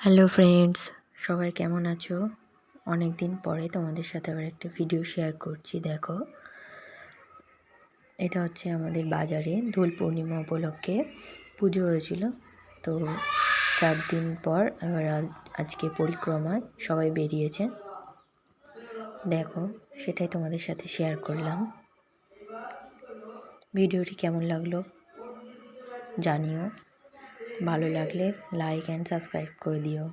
Hello friends সবাই কেমন আছো? অনেক দিন পরে তোমাদের সাথে আবার একটা ভিডিও শেয়ার করছি, দেখো। এটা হচ্ছে আমাদের বাজারে দোল পূর্ণিমা উপলক্ষে পুজো হয়েছিল। তো চার দিন পর এবার আজকে পরিক্রমায় সবাই বেরিয়েছে দেখো, সেটাই তোমাদের সাথে শেয়ার করলাম। ভিডিওটি কেমন লাগল জানিও। ভালো লাগলে লাইক অ্যান্ড সাবস্ক্রাইব করে দিও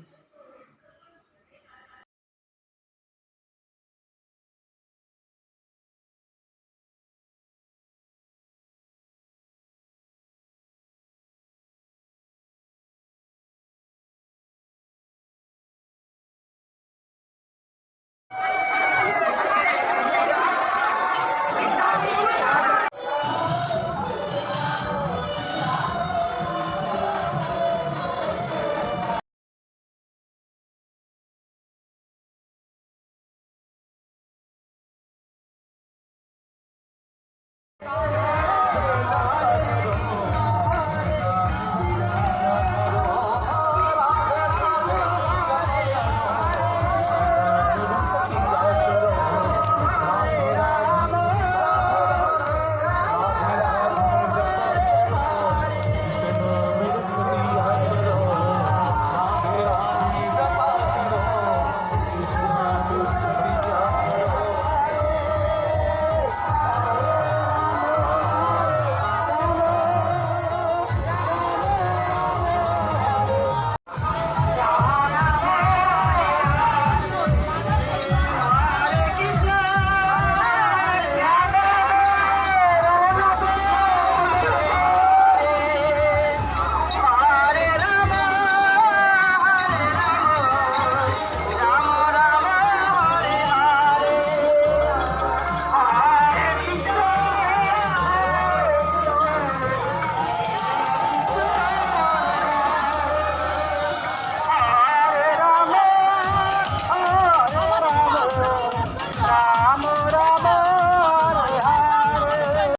All right.